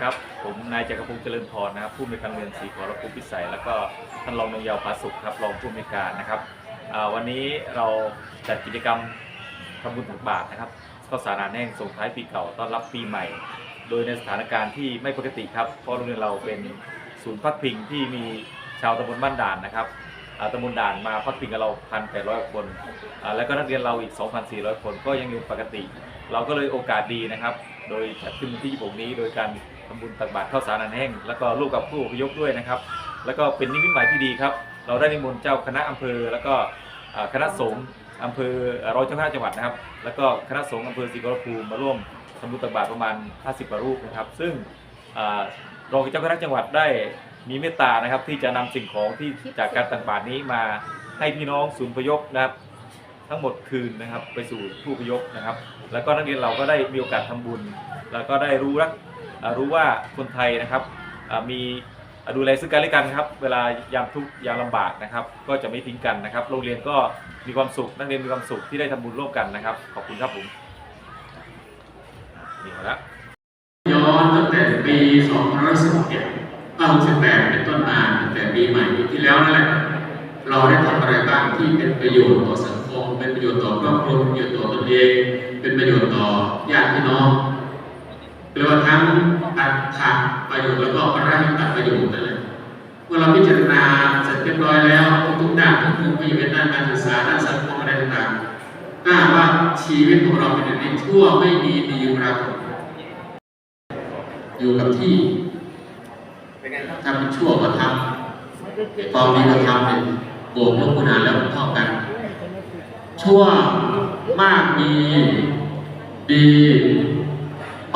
ครับ ผมนายจักรพงศ์เจริญพรนะครับผู้อำนวยการเรียนศรีขอรภูมิพิสัย แล้วก็ท่านรองนายยาวพาสุขครับรองผู้อำนวยการนะครับวันนี้เราจัดกิจกรรมทำบุญตักบาตรนะครับข้าวสารอาหารแห้งส่งท้ายปีเก่าต้อนรับปีใหม่ โดยในสถานการณ์ที่ไม่ปกติครับเพราะโรงเรียนเราเป็นศูนย์พักพิงที่มีชาวตำบลบ้านด่านนะครับตำบลด่านมาพักพิงกับเรา 1,800 คนอ่าแล้วก็นักเรียนเราอีก 2,400 คนก็ยังอยู่ปกติ เราก็เลยโอกาสดีนะครับ โดยจัดขึ้นวันที่26นี้โดยการ ทำบุญตักบาตรข้าวสารอาหารแห้งแล้วก็ร่วมกับผู้อพยพด้วยนะครับ แล้วก็เป็นนิมิตหมายที่ดีครับ เราได้นิมนต์เจ้าคณะอำเภอ แล้วก็คณะสงฆ์อำเภอร้อยเจ้าคณะจังหวัดนะครับ แล้วก็คณะสงฆ์อำเภอศรีขอรภูมิมาร่วมทำบุญตักบาตรประมาณ 50กว่ารูปนะครับ ซึ่งรองเจ้าคณะจังหวัดได้มีเมตตานะครับที่จะนำสิ่งของที่จากการตักบาตรนี้มาให้พี่น้องศูนย์พยพนะครับ ทั้งหมดคืนนะครับไปสู่ผู้พยพนะครับ แล้วก็นักเรียนเราก็ได้มีโอกาสทำบุญ แล้วก็ได้รู้รักอ่า รู้ว่าคนไทยนะครับมีดูแลซึ่งกันและกันครับเวลายามทุกยามลำบากนะครับ ก็จะไม่ทิ้งกันนะครับ โรงเรียนก็มีความสุขนักเรียนมีความสุขที่ได้ทำบุญร่วมกันนะครับ ขอบคุณครับผมนี่หมดแล้วย้อนตั้งแต่ปี2561 68เป็นต้นมาตั้งแต่ปีใหม่ที่แล้วนั่นแหละเราได้ทำอะไรบ้างที่เป็นประโยชน์ต่อสังคม เป็นประโยชน์ต่อครอบครัวเป็นประโยชน์ต่อตนเอง เป็นประโยชน์ต่อญาติพี่น้อง เรียกว่าทั้งอัดขาดประโยชน์แล้วก็ไร้ตัดประโยชน์นั่นแหละเมื่อเราพิจารณาเสร็จเรียบร้อยแล้วทุกๆด้านทุกๆไม่ว่าจะเป็นด้านการศึกษาด้านสังคมอะไรต่างๆถ้าว่าชีวิตของเราเป็นอย่างนี้ชั่วไม่มีดีปรากฏอยู่กับที่ทำชั่วก็ทำความดีก็ทำเนี่ยบวกลบคูณหาแล้วมันเท่ากัน ชั่วมากมีดี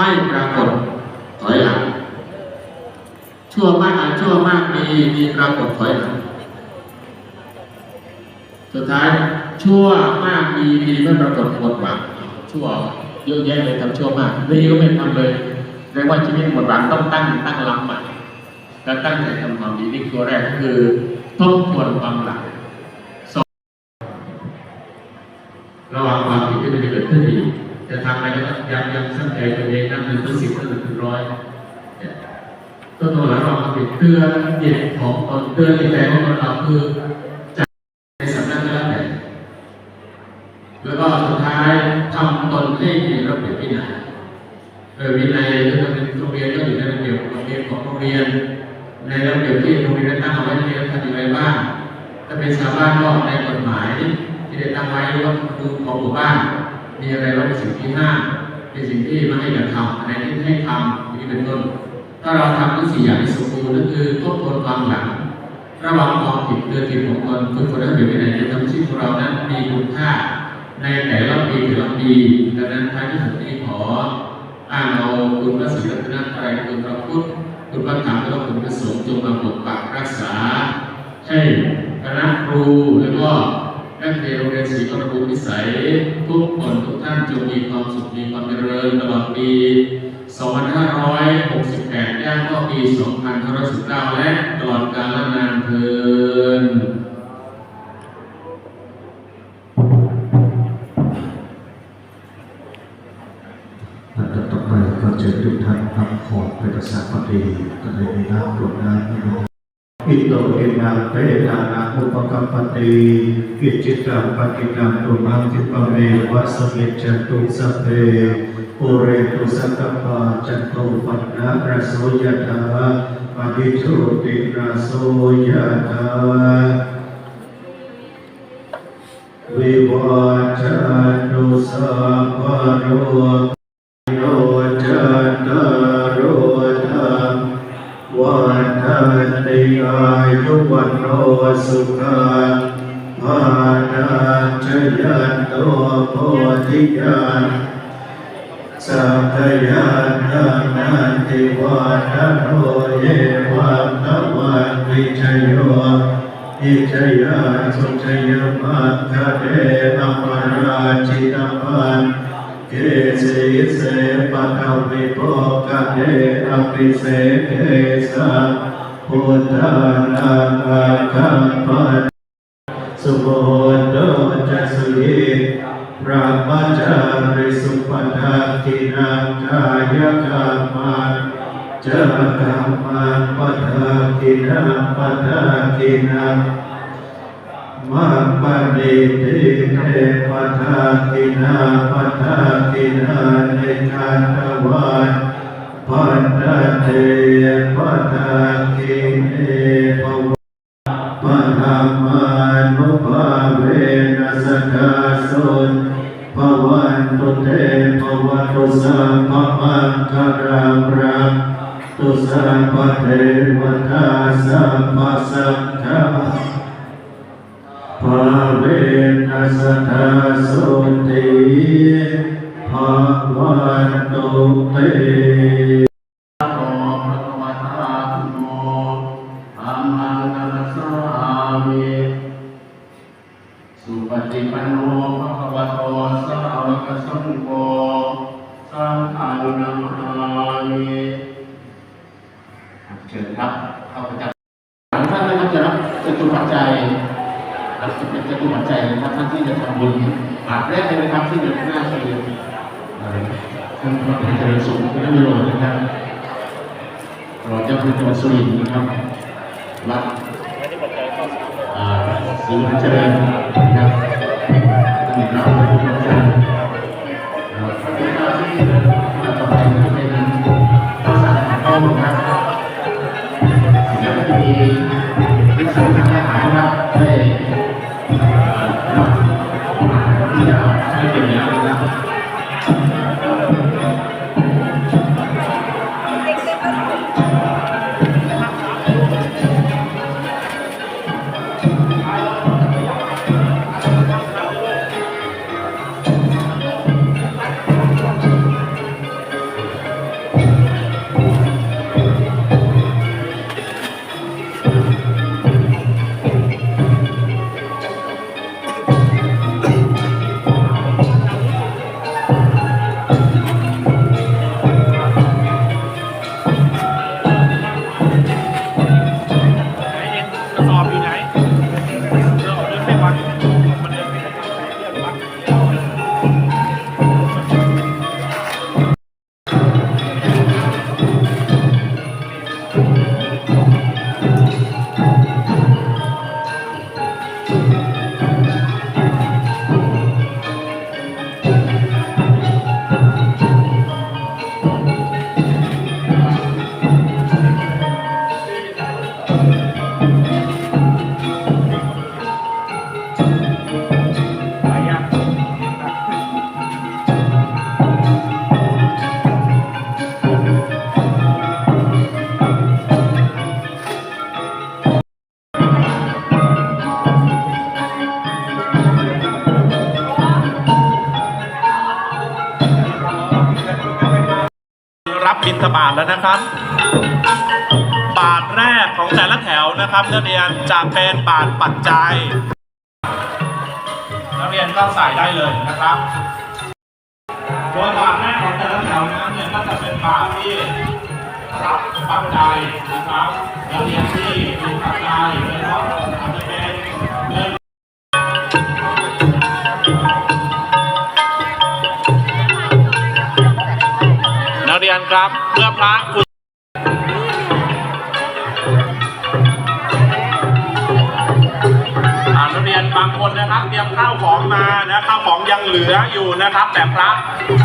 ไม่ปรากฏถอยหลัง ชั่วมากชั่วมากมีดีปรากฏถอยหลัง สุดท้ายชั่วมากมีดีไม่ปรากฏหมดหวังชั่วเยอะแยะเลยทำชั่วมากดีก็ไม่ทำเลยเรียกว่าชีวิตหมดหวังต้องตั้งตั้งลำใหม่แล้วตั้งใจทำความดีนี่ตัวแรกก็คือทบทวนความหลังสองระว่างความผิดที่มันจะเกิดขึ้นอีก จะทำอะไรก็ต้องย้ำย้ำสังใจตัวเองนับหนึ่งถึงสิบนับหนึ่งถึงร้อยเนี่ยตัวตัวหลังเราความผิเตือนเด็กของตนเตือนในใจของเราคือในสำนักก็แล้วแต่แล้วก็สุดท้ายทำตนให้มีระเบียบวินัยเออวินัยก็จะเป็นโรงเรียนก็อยู่ในระเบียบระเบียบของโรงเรียน ในระเบียบที่โรงเรียนได้ตั้งเอาไว้เรียนทำอย่างไรบ้างถ้าเป็นชาวบ้านก็ในกฎหมายที่ได้ตั้งไว้หรือว่าคือของหมู่บ้าน มีอะไรว่าเป็นสิ่งที่ห้ามเป็นสิ่งที่ไม่ให้อย่าทำอะไรที่ให้ทำนี้เป็นต้นถ้าเราทำทั้งสี่อย่างที่สมบูรณ์นั่นคือทบทวนความหลังระวังความผิดเดือผิดของตนคือคนนั้นอยู่ในไหนจะทำชีวิตของเรานั้นมีคุณค่า ในแต่ละปีแต่ละปีดังนั้นท้ายที่สุดนี้ขออ้างเอาคุณพระศรีรัตนตรัยคุณพระพุทธคุณพระธรรมและคุณพระสงฆ์จงมาปกปักรักษา ให้คณะครูแล้วก็ นักเรียนโรงเรียนศรีกรภูมิสัย ทุกคนทุกท่านจงมีความสุขมีความเจริญตลอดปี 2568 ย่างเข้าปี 2519 และตลอดกาลนานเทินต่อไปก็เชิญทุกท่านพักผ่อนไปประสาพอดีก็ได้มีน้ำกรดน้ำให้มันอิิโตเอนาเปตานาอุปกัมปติกิจิตังปฏิตังตุมังคิปเมวัสเมิจจตุสัพเพปุเรตุสักปาจันโตปันนะระโสยถาปฏิโชติระโสยถาวิวัชานตุสัพพะโร ยุวันโนสุขังภานาชยันโตโพธิญาณสัพยานานันติวาทโนเยวันตวันวิชโยอิจยาสุจยมัคคะเดอมราชิตปันเกสิเสปะกวิโภคะเดอภิเสเกสะ พุทธานาคาคัมปันสุโมโดจัสสุยิพระมัจจาริสุปทาทินังกายกรรมันจะกรรมังปะทากินาปะทากินามัปปะเนติเทปะทากินาปะทากินาในการวัน ปัตตะเทปะทากิเนภวะปะธมานุภาเวนัสกาสุนภวันตุเตภวตุสัมภมังคารังรังตุสัมปะเทวตาสัมปสังฆาภาเวนัสทา ท่านนะรับจะรับจตุปัจจัยรับจะเป็นจตุปัจจัยนะครับท่านที่จะทำบุญบาทแรกเลยนะครับที่อยู่ข้างหน้าคือเอ่อท่านพระเจริญสุขพระวิโรจน์นะครับเราจะเป็นจังหวัดสุรินทร์นะครับวัดอ่าศรีวันเจริญนะครับท่านรับพระพุทธเจ้าพระพุทธเจ้าที่มาต่อไป แล้วก็จะมีวิสาทางทหารนะครับได้ บาตแล้วนะครับ บาทแรกของแต่ละแถวนะครับนักเรียนจะเป็นบาทปัจจัยนักเรียนก็ใส่ได้เลยนะครับโดยบาทแรกของแต่ละแถวนั้นเนี่ยก็จะเป็นบาทที่รับปัจจัยนะครับนักเรียนที่มีปัจจัยนะครับอาจจะ ครับเมื่อพระคุณนักเรียนบางคนนะครับเตรียมข้าวของมานะข้าวของยังเหลืออยู่นะครับ แต่พระ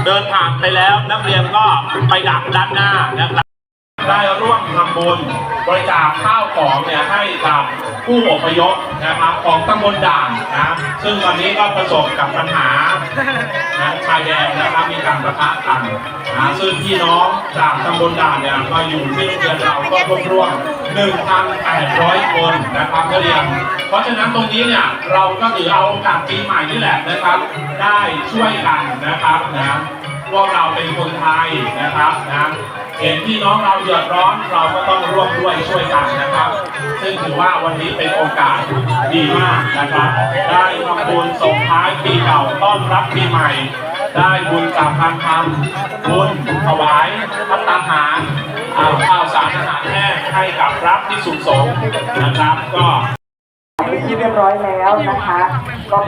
เดินผ่านไปแล้ว นักเรียนก็ไปดักด้านหน้านะครับได้ร่วมทำบุญบริจาคข้าวของเนี่ยให้กับ ผู้อพยพนะครับของตำบลด่านนะซึ่งตอนนี้ก็ประสบกับปัญหานะชายแดนนะครับมีการประทะกันนะซึ่งพี่น้องจากตำบลด่านเนี่ยมาอยู่ที่โรงเรียนเราก็รวมรวม1,800 คนนะครับนักเรียนเพราะฉะนั้นตรงนี้เนี่ยเราก็ถือเอาโอกาสปีใหม่นี่แหละนะครับ ได้ช่วยกันนะครับนะพวกเราเป็นคนไทยนะครับนะ เห็นพี่น้องเราเดือดร้อนเราก็ต้องร่วมด้วยช่วยกันนะครับ ซึ่งถือว่าวันนี้เป็นโอกาสดีมากนะครับ ได้ทำบุญส่งท้ายปีเก่าต้อนรับปีใหม่ ได้บุญจากการทำบุญถวายพัตตาหารอ่าข้าวสารอาหารแห้งให้กับพระที่สุขสงฆ์นะครับก็ที่เรียบร้อยแล้วนะคะก็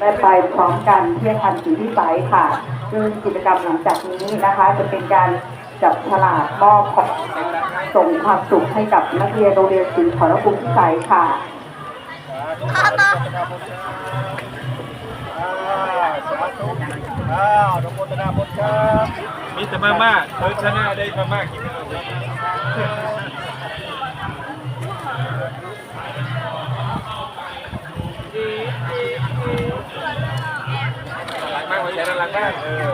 ได้ไปพร้อมกันเที่อาคารศรีพิสัยค่ะ ซึ่งกิจกรรมหลังจากนี้นะคะ จะเป็นการ จับฉลากมอบของส่งความสุขให้กับนักเรียนโรงเรียนศรีขอรภูมิพิสัยค่ะอ้าวนุโมทนาบุญครับมีแต่มาม่าเธอชนะได้มาม่ากิน หลังมากไว้ใช้ด้านหลังได้เออ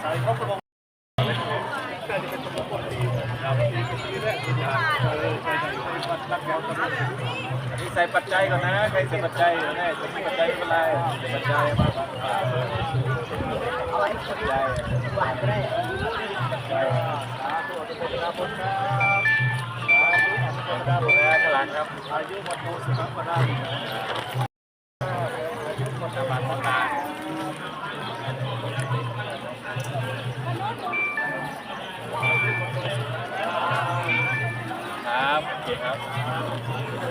ใส่เข้ากระบอกนี่ใส่ปัจจัยก่อนนะใครใส่ปัจจัยแน่ใส่ปัจจัยไม่เป็นไรใส่ปัจจัยมาปัจจัยปัจจัยปัจจัยสาธุอนุโมทนาบุญครับสาธุอนุโมทนาบุญนะข้างหลังครับอายุวันโมสุขังปนา ครับโอเคครับ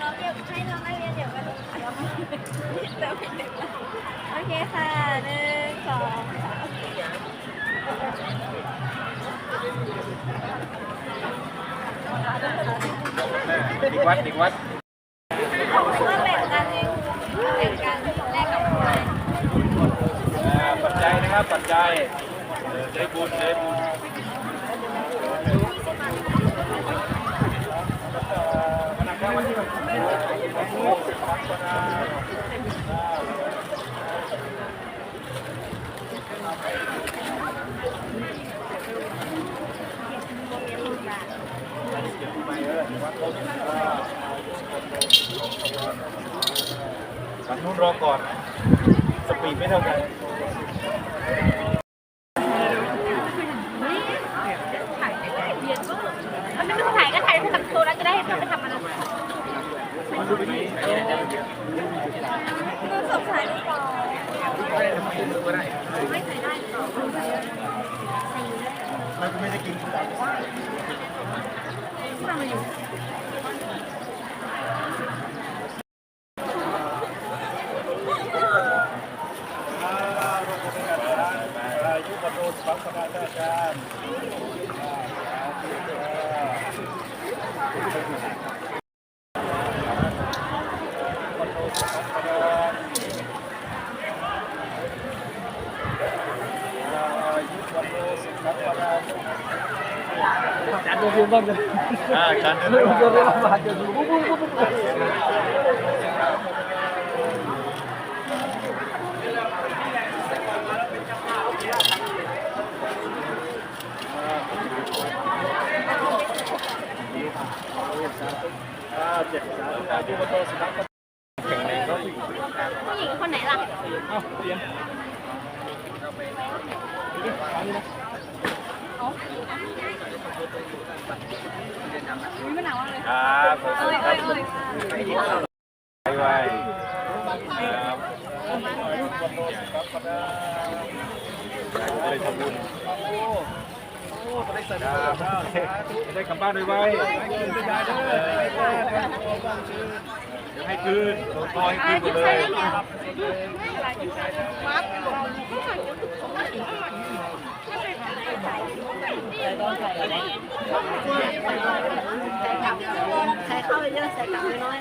น้องเดี๋ยวให้น้องนักเรียนเดี๋ยวมาดูเดี๋ยวมาเติมเด็กมาโอเคค่ะหนึ่งสองสาม เด็ก วัดเด็กวัดเพื่อแบ่งกันเองแบ่งกันแลกกับใครอ่าปัจจัยนะครับปัจจัยเออได้บุญได้บุญฝั่งนู้น รอก่อนนะสปีดไม่เท่ากันมันไม่ต้องถ่ายก็ถ่ายทำโชว์แล้วจะได้ให้เพื่อนไปทำอะไรสงสัยหรือเปล่าไม่ใส่ได้หรออายุวันโมสุขังปนาอาจารย์การดูฟิล์มบ้างเลยอ่าการเดินทางเจ็ดสามอายุวันโมสุขังปนาแข่งในก็ ผู้หญิงคนไหนล่ะ เอ้าเรียน อุ้ยมันหนาวมากเลย ครับ ขอบเอ้คุณยคเอ้รับยเอ้ยไวๆครับเลยทำบุญได้กลับบ้านไวๆเดี๋ยให้คืนโดนต่อยคืนหมดเลย ใส่เข้าไปเยอะใส่กลับน้อย